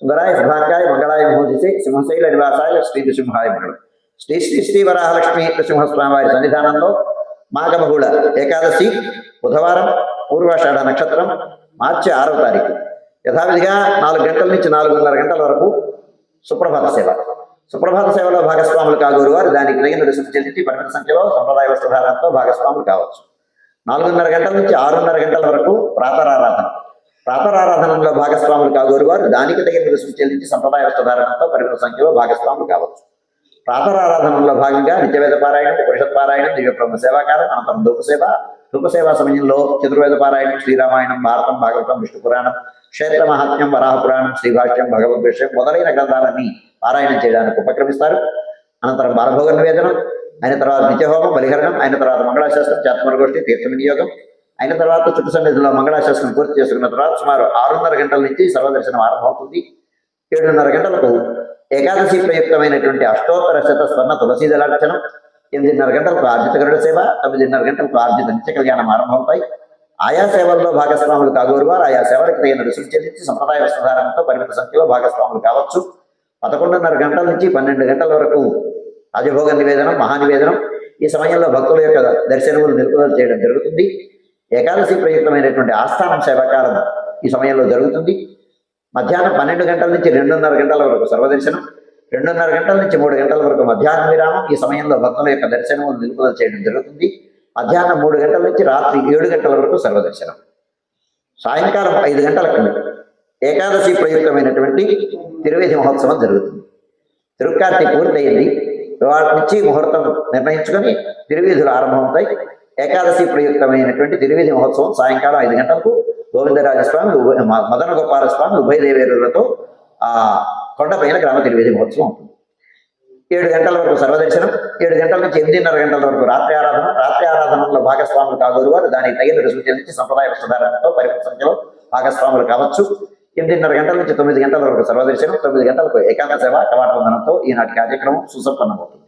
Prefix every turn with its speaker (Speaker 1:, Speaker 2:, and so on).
Speaker 1: సుందరాయ శుభాంగాయ మంగళాయ మోదిసి సింహశైల నివాసాయ శ్రీ నృసింహాయ మంగళం శ్రీ శ్రీ శ్రీ వరాహలక్ష్మి నృసింహస్వామి వారి సన్నిధానంలో మాఘబహుళ ఏకాదశి బుధవారం పూర్వాషాఢ నక్షత్రం మార్చి ఆరవ తారీఖు. యథావిధిగా నాలుగు గంటల నుంచి నాలుగున్నర గంటల వరకు సుప్రభాత సేవ. సుప్రభాత సేవలో భాగస్వాములు కాగోరు వారు దానికి తగిన రుసుము చెల్లించి పరిమిత సంఖ్యలో సంప్రదాయ వస్త్రధారణతో భాగస్వాములు కావచ్చు. నాలుగున్నర గంటల నుంచి ఆరున్నర గంటల వరకు ప్రాతరారాధన. ప్రాతరారాధనలో భాగస్వాములు కాగోరు వారు దానికి తగిన రుసుము చెల్లించి సంప్రదాయ వస్త్రధారణతో పరిమిత సంఖ్యలో భాగస్వాములు కావచ్చు. ప్రాతరారాధనలో భాగంగా నిత్యవేద పారాయణం పరిషత్ పారాయణం దివ్యబ్రహ్మ సేవాకారం అనంతరం ధూపసేవ. ధూపసేవ సమయంలో చతుర్వేద పారాయణం శ్రీరామాయణం భారతం భాగవతం విష్ణు పురాణం క్షేత్ర మహాత్మ్యం వరాహ పురాణం శ్రీభాష్యం భగవద్ విషయం మొదలైన గ్రంథాలన్నీ పారాయణం చేయడానికి ఉపక్రమిస్తారు. అనంతరం బాలభోగ నివేదనం అయిన తర్వాత నిత్యహోమం బలిహరణం అయిన తర్వాత మంగళాశాస్త్రం చాత్మరగోష్ఠి తీర్థ వినియోగం అయిన తర్వాత చుట్టు సన్నిధిలో మంగళాశాస్త్రం పూర్తి చేసుకున్న తర్వాత సుమారు ఆరున్నర గంటల నుంచి సర్వదర్శనం ఆరంభమవుతుంది. ఏడున్నర గంటలకు ఏకాదశి ప్రయుక్తమైనటువంటి అష్టోత్తర శత స్వర్ణ తులసీ దళార్చనం ఎనిమిదిన్నర గంటలకు ఆర్జిత గరుడ సేవ తొమ్మిదిన్నర గంటలకు ఆర్జిత నిత్య కళ్యాణం ఆరంభమవుతాయి. ఆయా సేవల్లో భాగస్వాములు కాగోరు వారు ఆయా సేవలకు తగిన రుసులు చెల్లించి సంప్రదాయ వస్త్రధారణతో పరిమిత సంఖ్యలో భాగస్వాములు కావచ్చు. పదకొండున్నర గంటల నుంచి పన్నెండు గంటల వరకు రాజభోగ నివేదనం మహానివేదనం ఈ సమయంలో భక్తుల యొక్క దర్శనములు నిలుపుదల చేయడం జరుగుతుంది. ఏకాదశి ప్రయుక్తమైనటువంటి ఆస్థానం సేవాకాలం ఈ సమయంలో జరుగుతుంది. మధ్యాహ్నం పన్నెండు గంటల నుంచి రెండున్నర గంటల వరకు సర్వదర్శనం రెండున్నర గంటల నుంచి మూడు గంటల వరకు మధ్యాహ్న విరామం ఈ సమయంలో భక్తుల యొక్క దర్శనం నిలుపుదల చేయడం జరుగుతుంది. మధ్యాహ్నం మూడు గంటల నుంచి రాత్రి ఏడు గంటల వరకు సర్వదర్శనం. సాయంకాలం ఐదు గంటలకు ఏకాదశి ప్రయుక్తమైనటువంటి తిరువేది మహోత్సవం జరుగుతుంది. తిరుక్కార్తి పూర్తయింది. వాటి నుంచి ముహూర్తం నిర్ణయించుకొని తిరువీధులు ఆరంభమవుతాయి. ఏకాదశి ప్రయుక్తమైనటువంటి తిరువేది మహోత్సవం సాయంకాలం ఐదు గంటలకు గోవిందరాజస్వామి ఉభయ- మదన గోపాల స్వామి ఆ కొండపైన గ్రామ తిరువేది మహోత్సవం ఉంటుంది. ఏడు గంటల వరకు సర్వదర్శనం ఏడు గంటల నుంచి ఎనిమిదిన్నర గంటల వరకు రాత్రి ఆరాధన రాత్రి ఆరాధనలో భాగస్వాములు కాగోరు వారు దానికి తగిన రుసుము చెల్లించి సంప్రదాయ వస్త్రధారణతో పరిమిత సంఖ్యలో భాగస్వాములు కావచ్చు. ఎనిమిదిన్నర గంటల నుంచి తొమ్మిది గంటల వరకు సర్వదర్శనం తొమ్మిది గంటలకు ఏకాంత సేవ కవాట వందనంతో ఈనాటి కార్యక్రమం సుసంపన్నమవుతుంది.